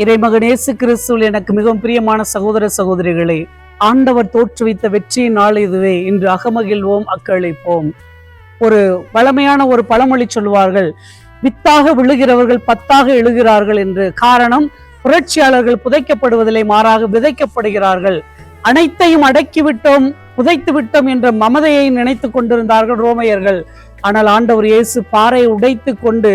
இறைமகன் இயேசு கிறிஸ்துவில் எனக்கு மிகவும் பிரியமான சகோதர சகோதரிகளே ஆண்டவர் தோற்றுவித்த வெற்றியின் நாள் இதுவே. இன்று அகமகிழ்வோம் அக்களிப்போம். ஒரு பழமையான ஒரு பழமொழி சொல்வார்கள் வித்தாக விழுகிறவர்கள் பத்தாக எழுகிறார்கள் என்று. காரணம் புரட்சியாளர்கள் புதைக்கப்படுவதில்லை மாறாக விதைக்கப்படுகிறார்கள். அனைத்தையும் அடக்கிவிட்டோம் புதைத்து விட்டோம் என்ற மமதையை நினைத்து கொண்டிருந்தார்கள் ரோமையர்கள். ஆனால் ஆண்டவர் இயேசு பாறை உடைத்து கொண்டு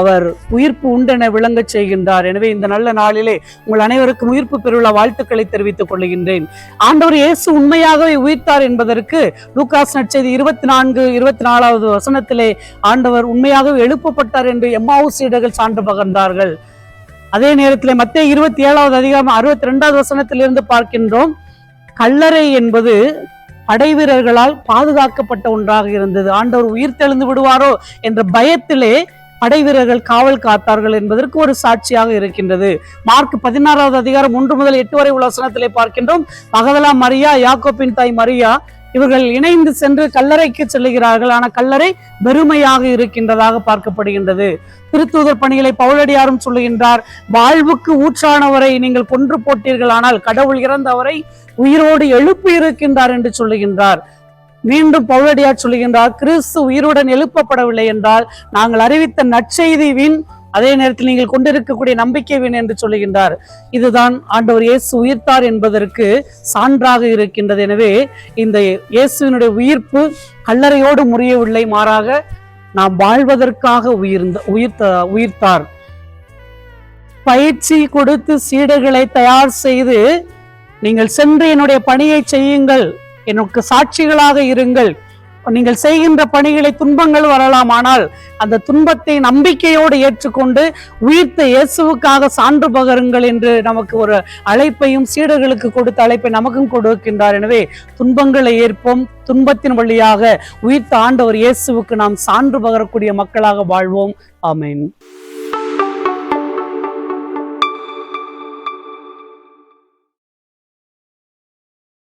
அவர் உயிர்ப்பு உண்டென விளங்கச் செய்கின்றார். எனவே இந்த நல்ல நாளிலே உங்கள் அனைவருக்கும் உயிர்ப்பு பெருவிழா வாழ்த்துக்களை தெரிவித்துக் கொள்கின்றேன். ஆண்டவர் இயேசு உண்மையாகவே உயிர்த்தார் என்பதற்கு லூகாஸ் நட்செய்தி இருபத்தி நான்கு இருபத்தி நாலாவது வசனத்திலே ஆண்டவர் உண்மையாகவே எழுப்பப்பட்டார் என்று எம்மாவு சீடர்கள் சான்று பகர்ந்தார்கள். அதே நேரத்தில் மத்திய இருபத்தி ஏழாவது அதிகாரம் அறுபத்தி ரெண்டாவது வசனத்திலிருந்து பார்க்கின்றோம். கல்லறை என்பது படை வீரர்களால் பாதுகாக்கப்பட்ட ஒன்றாக இருந்தது. ஆண்டவர் உயிர் தெழுந்து விடுவாரோ என்ற பயத்திலே படை வீரர்கள் காவல் காத்தார்கள் என்பதற்கு ஒரு சாட்சியாக இருக்கின்றது. மார்க் பதினாறாவது அதிகாரம் ஒன்று முதல் எட்டு வரை உள்ள வசனத்திலே பார்க்கின்றோம். மகதலா மரியா யாக்கோப்பின் தாய் மரியா இவர்கள் இணைந்து சென்று கல்லறைக்கு செல்லுகிறார்கள். ஆனால் கல்லறை வெறுமையாக இருக்கின்றதாக பார்க்கப்படுகின்றது. திருத்தூதர் பணிகளை பவுலடியாரும் சொல்லுகின்றார் வாழ்வுக்கு ஊற்றானவரை நீங்கள் கொன்று போட்டீர்கள். ஆனால் கடவுள் இறந்தவரை உயிரோடு எழுப்பி இருக்கின்றார் என்று சொல்லுகின்றார். மீண்டும் பவுலடியார் சொல்லுகின்றார் கிறிஸ்து உயிருடன் எழுப்பப்படவில்லை என்றால் நாங்கள் அறிவித்த நற்செய்தியின் அதே நேரத்தில் நீங்கள் கொண்டிருக்கக்கூடிய நம்பிக்கை வீண் என்று சொல்லுகின்றார். இதுதான் ஆண்டவர் இயேசு உயிர்த்தார் என்பதற்கு சான்றாக இருக்கின்றது. எனவே இந்த இயேசுவினுடைய உயிர்ப்பு கல்லறையோடு முறியவில்லை மாறாக நாம் வாழ்வதற்காக உயிர்ந்த உயிர்த்த உயிர்த்தார். பயிற்சி கொடுத்து சீடர்களை தயார் செய்து நீங்கள் சென்று என்னுடைய பணியை செய்யுங்கள். எனக்கு சாட்சிகளாக இருங்கள். நீங்கள் செய்கின்ற பணிகளை துன்பங்கள் வரலாம். ஆனால் அந்த துன்பத்தை நம்பிக்கையோடு ஏற்றுக்கொண்டு உயிர்த்த இயேசுவுக்காக சான்று பகருங்கள் என்று நமக்கு ஒரு அழைப்பையும் சீடர்களுக்கு கொடுத்த அழைப்பை நமக்கும் கொடுக்கின்றார். எனவே துன்பங்களை ஏற்போம். துன்பத்தின் வழியாக உயிர்த்த ஆண்டவர் இயேசுவுக்கு நாம் சான்று பகரக்கூடிய மக்களாக வாழ்வோம். ஆமேன்.